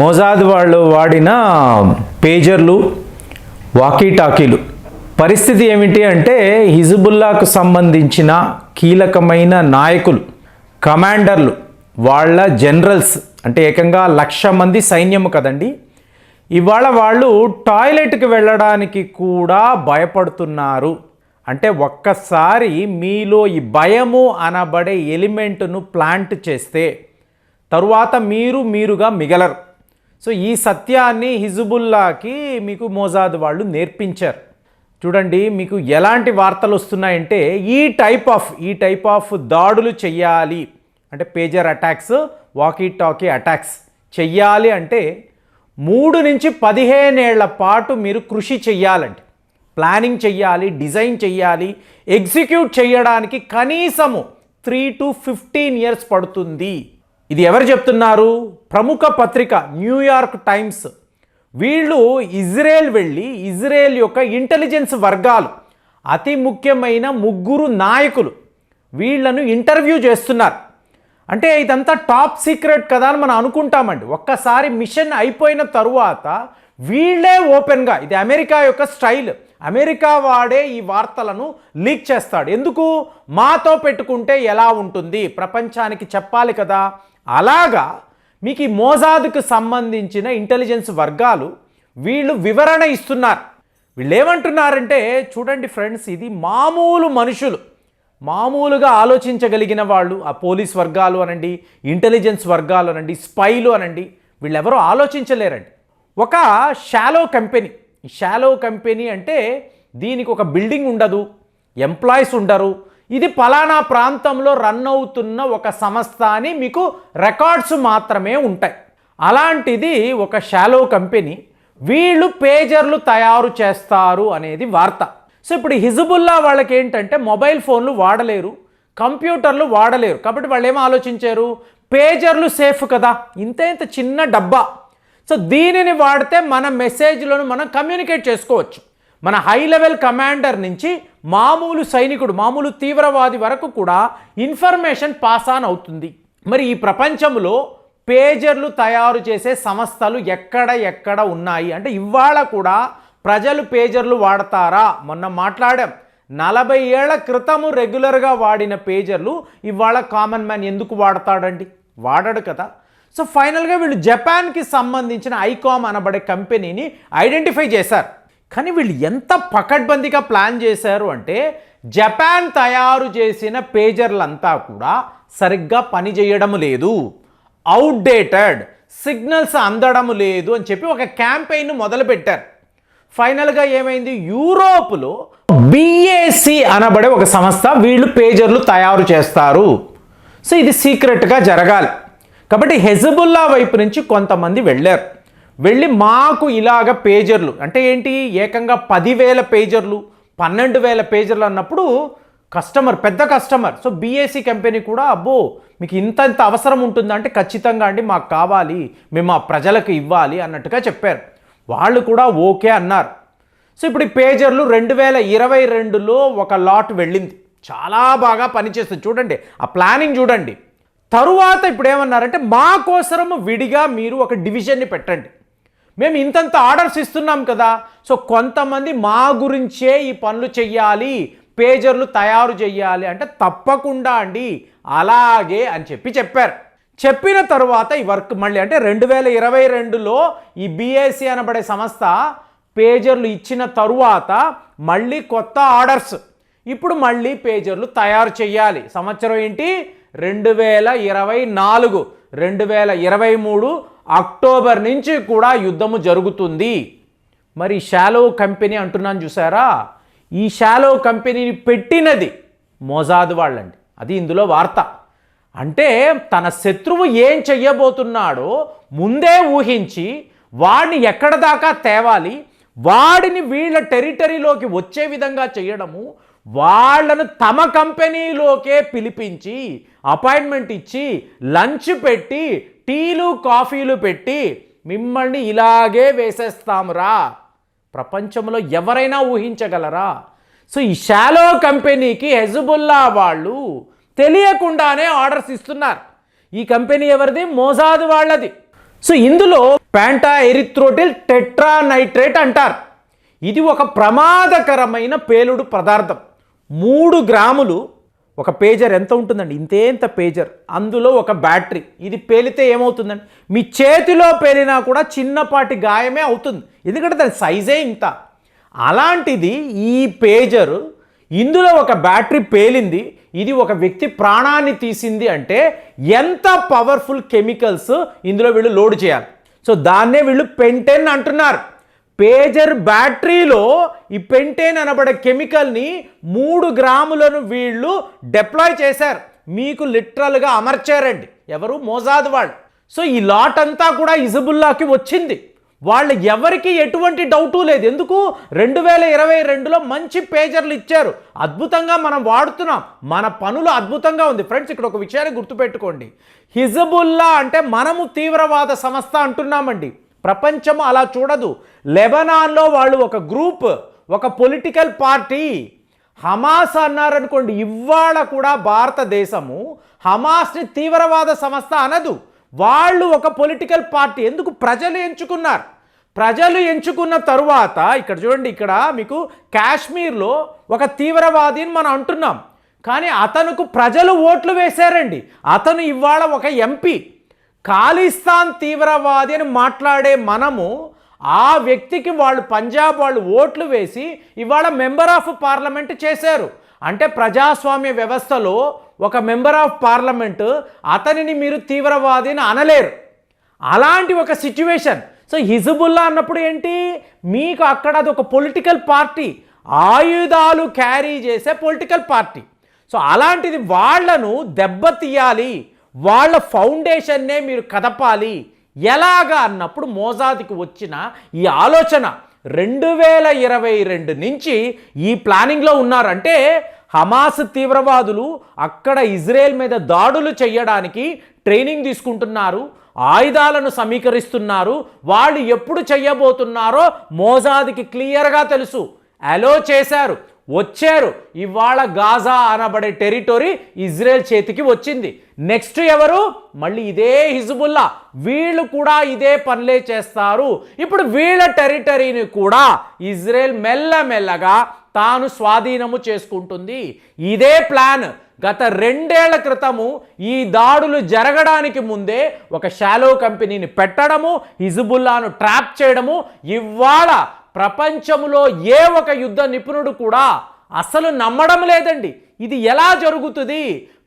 మోజాద్ వాళ్ళు వాడిన పేజర్లు వాకీ టాకీలు పరిస్థితి ఏమిటి అంటే హిజబుల్లాకు సంబంధించిన కీలకమైన నాయకులు కమాండర్లు వాళ్ళ జనరల్స్ అంటే ఏకంగా లక్ష మంది సైన్యము కదండి. ఇవాళ వాళ్ళు టాయిలెట్కి వెళ్ళడానికి కూడా భయపడుతున్నారు. అంటే ఒక్కసారి మీలో ఈ భయము అనబడే ఎలిమెంట్ను ప్లాంట్ చేస్తే తరువాత మీరు మీరుగా మిగలరు. సో ఈ సత్యాన్ని హిజుబుల్లాకి మీకు మోజాద్ వాళ్ళు నేర్పించారు. చూడండి మీకు ఎలాంటి వార్తలు వస్తున్నాయంటే ఈ టైప్ ఆఫ్ ఈ టైప్ ఆఫ్ దాడులు చెయ్యాలి. అంటే pager attacks walkie talkie attacks చెయ్యాలి అంటే మూడు నుంచి పదిహేనేళ్ళ పాటు మీరు కృషి చెయ్యాలండి. ప్లానింగ్ చెయ్యాలి డిజైన్ చెయ్యాలి ఎగ్జిక్యూట్ చేయడానికి కనీసము త్రీ టు ఫిఫ్టీన్ ఇయర్స్ పడుతుంది. ఇది ఎవరు చెప్తున్నారు? ప్రముఖ పత్రిక న్యూయార్క్ టైమ్స్ వీళ్ళు ఇజ్రాయెల్ వెళ్ళి ఇజ్రాయెల్ యొక్క ఇంటెలిజెన్స్ వర్గాలు అతి ముఖ్యమైన ముగ్గురు నాయకులు వీళ్ళను ఇంటర్వ్యూ చేస్తున్నారు. అంటే ఇదంతా టాప్ సీక్రెట్ కదా అని మనం అనుకుంటామండి. ఒక్కసారి మిషన్ అయిపోయిన తరువాత వీళ్ళే ఓపెన్గా ఇది అమెరికా యొక్క స్టైల్. అమెరికా వాడే ఈ వార్తలను లీక్ చేస్తాడు. ఎందుకు? మాతో పెట్టుకుంటే ఎలా ఉంటుంది? ప్రపంచానికి చెప్పాలి కదా. అలాగా మీకు ఈ మోజాద్కు సంబంధించిన ఇంటెలిజెన్స్ వర్గాలు వీళ్ళు వివరణ ఇస్తున్నారు. వీళ్ళు ఏమంటున్నారంటే చూడండి ఫ్రెండ్స్ ఇది మామూలు మనుషులు. మామూలుగా ఆలోచించగలిగిన వాళ్ళు ఆ పోలీస్ వర్గాలు అనండి ఇంటెలిజెన్స్ వర్గాలు అనండి స్పైలు అనండి వీళ్ళెవరూ ఆలోచించలేరండి. ఒక షాలో కంపెనీ షాలో కంపెనీ అంటే దీనికి ఒక బిల్డింగ్ ఉండదు ఎంప్లాయీస్ ఉండరు ఇది పలానా ప్రాంతంలో రన్ అవుతున్న ఒక సంస్థ అని మీకు రికార్డ్స్ మాత్రమే ఉంటాయి. అలాంటిది ఒక షాలో కంపెనీ వీళ్ళు పేజర్లు తయారు చేస్తారు అనేది వార్త. సో ఇప్పుడు హిజబుల్లా వాళ్ళకి ఏంటంటే మొబైల్ ఫోన్లు వాడలేరు కంప్యూటర్లు వాడలేరు. కాబట్టి వాళ్ళు ఏం ఆలోచించారు? పేజర్లు సేఫ్ కదా ఇంత ఇంత చిన్న డబ్బా. సో దీనిని వాడితే మన మెసేజ్లను మనం కమ్యూనికేట్ చేసుకోవచ్చు. మన హై లెవెల్ కమాండర్ నుంచి మామూలు సైనికుడు మామూలు తీవ్రవాది వరకు కూడా ఇన్ఫర్మేషన్ పాస్ ఆన్ అవుతుంది. మరి ఈ ప్రపంచంలో పేజర్లు తయారు చేసే సంస్థలు ఎక్కడ ఎక్కడ ఉన్నాయి? అంటే ఇవాళ కూడా ప్రజలు పేజర్లు వాడతారా? మొన్న మాట్లాడాం. నలభై ఏళ్ళ క్రితము రెగ్యులర్గా వాడిన పేజర్లు ఇవాళ కామన్ మ్యాన్ ఎందుకు వాడతాడండి? వాడడు కదా. సో ఫైనల్గా వీళ్ళు జపాన్కి సంబంధించిన ఐకామ్ అనబడే కంపెనీని ఐడెంటిఫై చేశారు. కానీ వీళ్ళు ఎంత పకడ్బందీగా ప్లాన్ చేశారు అంటే జపాన్ తయారు చేసిన పేజర్లంతా కూడా సరిగ్గా పనిచేయడం లేదు. అవుట్డేటెడ్ సిగ్నల్స్ అందడం లేదు అని చెప్పి ఒక క్యాంపెయిన్ మొదలుపెట్టారు. ఫైనల్గా ఏమైంది? యూరోప్లో బిఏసి అనబడే ఒక సంస్థ వీళ్ళు పేజర్లు తయారు చేస్తారు. సో ఇది సీక్రెట్గా జరగాలి. కాబట్టి హెజబుల్లా వైపు నుంచి కొంతమంది వెళ్ళారు. వెళ్ళి మాకు ఇలాగ పేజర్లు. అంటే ఏంటి? ఏకంగా పదివేల పేజర్లు పన్నెండు వేల పేజర్లు అన్నప్పుడు కస్టమర్ పెద్ద కస్టమర్. సో బీఏసీ కంపెనీ కూడా అబ్బో మీకు ఇంత ఇంత అవసరం ఉంటుందా? అంటే ఖచ్చితంగా అండి మాకు కావాలి మేము మా ప్రజలకు ఇవ్వాలి అన్నట్టుగా చెప్పారు. వాళ్ళు కూడా ఓకే అన్నారు. సో ఇప్పుడు ఈ పేజర్లు రెండు వేల ఇరవై రెండులో ఒక లాట్ వెళ్ళింది. చాలా బాగా పనిచేస్తుంది. చూడండి ఆ ప్లానింగ్ చూడండి. తరువాత ఇప్పుడు ఏమన్నారంటే మా కోసరము విడిగా మీరు ఒక డివిజన్ని పెట్టండి. మేము ఇంతంత ఆర్డర్స్ ఇస్తున్నాం కదా. సో కొంతమంది మా గురించే ఈ పనులు చెయ్యాలి పేజర్లు తయారు చేయాలి అంటే తప్పకుండా అండి. అలాగే అని చెప్పి చెప్పారు. చెప్పిన తరువాత ఈ వర్క్ మళ్ళీ అంటే రెండు వేల ఇరవై రెండులో ఈ బీఏసీ అనబడే సంస్థ పేజర్లు ఇచ్చిన తరువాత మళ్ళీ కొత్త ఆర్డర్స్. ఇప్పుడు మళ్ళీ పేజర్లు తయారు చేయాలి సంవత్సరం ఏంటి? రెండు వేల ఇరవై నాలుగు. రెండు వేల ఇరవై మూడు అక్టోబర్ నుంచి కూడా యుద్ధము జరుగుతుంది. మరి షాలో కంపెనీ అంటున్నాను చూసారా? ఈ షాలో కంపెనీని పెట్టినది మోజాదు వాళ్ళండి. అది ఇందులో వార్త. అంటే తన శత్రువు ఏం చెయ్యబోతున్నాడో ముందే ఊహించి వాడిని ఎక్కడ దాకా తేవాలి వాడిని వీళ్ళ టెరిటరీలోకి వచ్చే విధంగా చేయడము వాళ్ళను తమ కంపెనీలోకే పిలిపించి అపాయింట్మెంట్ ఇచ్చి లంచ్ పెట్టి టీలు కాఫీలు పెట్టి మిమ్మల్ని ఇలాగే వేసేస్తాంరా. ప్రపంచంలో ఎవరైనా ఊహించగలరా? సో ఈ షాలో కంపెనీకి హెజబుల్లా వాళ్ళు తెలియకుండానే ఆర్డర్స్ ఇస్తున్నారు. ఈ కంపెనీ ఎవరిది? మోసాదు వాళ్ళది. సో ఇందులో ప్యాంటా ఎరిథ్రోటిల్ టెట్రానైట్రేట్ అంటారు. ఇది ఒక ప్రమాదకరమైన పేలుడు పదార్థం. మూడు గ్రాములు ఒక పేజర్ ఎంత ఉంటుందండి? ఇంతేంత పేజర్. అందులో ఒక బ్యాటరీ. ఇది పేలితే ఏమవుతుందండి? మీ చేతిలో పేలినా కూడా చిన్నపాటి గాయమే అవుతుంది. ఎందుకంటే దాని సైజే ఇంత. అలాంటిది ఈ పేజరు ఇందులో ఒక బ్యాటరీ పేలింది. ఇది ఒక వ్యక్తి ప్రాణాన్ని తీసింది అంటే ఎంత పవర్ఫుల్ కెమికల్స్ ఇందులో వీళ్ళు లోడ్ చేయాలి. సో దాన్నే వీళ్ళు పెంటెన్ అంటున్నారు. పేజర్ బ్యాటరీలో ఈ పెంటేన్ అనబడే కెమికల్ని మూడు గ్రాములను వీళ్ళు డిప్లాయ్ చేశారు. మీకు లిటరల్గా అమర్చారండి. ఎవరు? మోజాద్ వాళ్ళు. సో ఈ లాట్ అంతా కూడా ఇజబుల్లాకి వచ్చింది. వాళ్ళు ఎవరికి ఎటువంటి డౌటు లేదు. ఎందుకు? రెండు వేల ఇరవై రెండులో మంచి పేజర్లు ఇచ్చారు. అద్భుతంగా మనం వాడుతున్నాం. మన పనులు అద్భుతంగా ఉంది. ఫ్రెండ్స్ ఇక్కడ ఒక విషయాన్ని గుర్తుపెట్టుకోండి. హిజబుల్లా అంటే మనము తీవ్రవాద సంస్థ అంటున్నామండి. ప్రపంచం అలా చూడదు. లెబనాన్లో వాళ్ళు ఒక గ్రూప్ ఒక పొలిటికల్ పార్టీ. హమాస్ అన్నారనుకోండి ఇవాళ కూడా భారతదేశము హమాస్ని తీవ్రవాద సంస్థ అనదు. వాళ్ళు ఒక పొలిటికల్ పార్టీ. ఎందుకు? ప్రజలు ఎంచుకున్నారు. ప్రజలు ఎంచుకున్న తరువాత ఇక్కడ చూడండి ఇక్కడ మీకు కాశ్మీర్లో ఒక తీవ్రవాదిని మనం అంటున్నాం. కానీ అతనుకు ప్రజలు ఓట్లు వేశారండి. అతను ఇవాళ ఒక ఎంపీ. ఖాళీస్థాన్ తీవ్రవాది అని మాట్లాడే మనము ఆ వ్యక్తికి వాళ్ళు పంజాబ్ వాళ్ళు ఓట్లు వేసి ఇవాళ మెంబర్ ఆఫ్ పార్లమెంట్ చేశారు. అంటే ప్రజాస్వామ్య వ్యవస్థలో ఒక మెంబర్ ఆఫ్ పార్లమెంట్ అతనిని మీరు తీవ్రవాది అని అనలేరు. అలాంటి ఒక సిచ్యువేషన్. సో హిజబుల్లా అన్నప్పుడు ఏంటి? మీకు అక్కడ అది ఒక పొలిటికల్ పార్టీ. ఆయుధాలు క్యారీ చేసే పొలిటికల్ పార్టీ. సో అలాంటిది వాళ్ళను దెబ్బతీయాలి. వాళ్ళ ఫౌండేషన్నే మీరు కదపాలి. ఎలాగా అన్నప్పుడు మోజాదికి వచ్చిన ఈ ఆలోచన. రెండు వేల ఇరవై రెండు నుంచి ఈ ప్లానింగ్లో ఉన్నారంటే హమాస్ తీవ్రవాదులు అక్కడ ఇజ్రాయెల్ మీద దాడులు చేయడానికి ట్రైనింగ్ తీసుకుంటున్నారు. ఆయుధాలను సమీకరిస్తున్నారు. వాళ్ళు ఎప్పుడు చెయ్యబోతున్నారో మోజాదికి క్లియర్గా తెలుసు. అలో చేశారు. వచ్చారు. ఇవాళ గాజా అనబడే టెరిటరీ ఇజ్రాయెల్ చేతికి వచ్చింది. నెక్స్ట్ ఎవరు? మళ్ళీ ఇదే హిజబుల్లా. వీళ్ళు కూడా ఇదే పనులే చేస్తారు. ఇప్పుడు వీళ్ళ టెరిటరీని కూడా ఇజ్రాయెల్ మెల్లమెల్లగా తాను స్వాధీనము చేసుకుంటుంది. ఇదే ప్లాన్. గత రెండేళ్ళ క్రితము ఈ దాడులు జరగడానికి ముందే ఒక షాలో కంపెనీని పెట్టడము హిజబుల్లాను ట్రాప్ చేయడము ఇవాళ ప్రపంచంలో ఏ ఒక యుద్ధ నిపుణుడు కూడా అసలు నమ్మడం లేదండి. ఇది ఎలా జరుగుతుంది?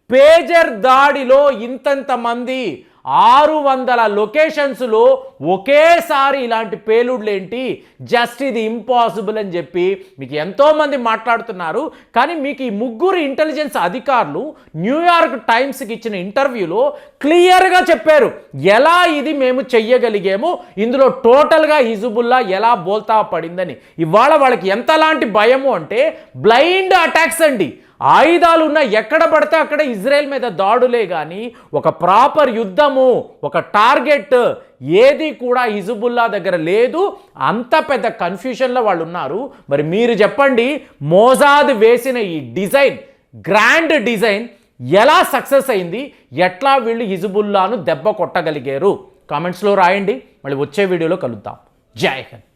పేజర్ దాడిలో ఇంతంత మంది ఆరు వందల లొకేషన్స్లో ఒకేసారి ఇలాంటి పేలుడులు ఏంటి జస్ట్ ఇది ఇంపాసిబుల్ అని చెప్పి మీకు ఎంతోమంది మాట్లాడుతున్నారు. కానీ మీకు ఈ ముగ్గురు ఇంటెలిజెన్స్ అధికారులు న్యూయార్క్ టైమ్స్కి ఇచ్చిన ఇంటర్వ్యూలో క్లియర్గా చెప్పారు. ఎలా ఇది మేము చెయ్యగలిగాము? ఇందులో టోటల్గా హిజుబుల్లా ఎలా బోల్తా పడిందని. ఇవాళ వాళ్ళకి ఎంతలాంటి భయము అంటే బ్లైండ్ అటాక్స్ అండి. ఆయుధాలు ఉన్న ఎక్కడ పడితే అక్కడ ఇజ్రాయెల్ మీద దాడులే కానీ ఒక ప్రాపర్ యుద్ధము ఒక టార్గెట్ ఏది కూడా హిజుబుల్లా దగ్గర లేదు. అంత పెద్ద కన్ఫ్యూషన్లో వాళ్ళు ఉన్నారు మరి మీరు చెప్పండి మోజాద్ వేసిన ఈ డిజైన్ గ్రాండ్ డిజైన్ ఎలా సక్సెస్ అయింది? ఎట్లా వీళ్ళు హిజుబుల్లాను దెబ్బ కొట్టగలిగారు? కామెంట్స్లో రాయండి. మళ్ళీ వచ్చే వీడియోలో కలుద్దాం. జై హింద్.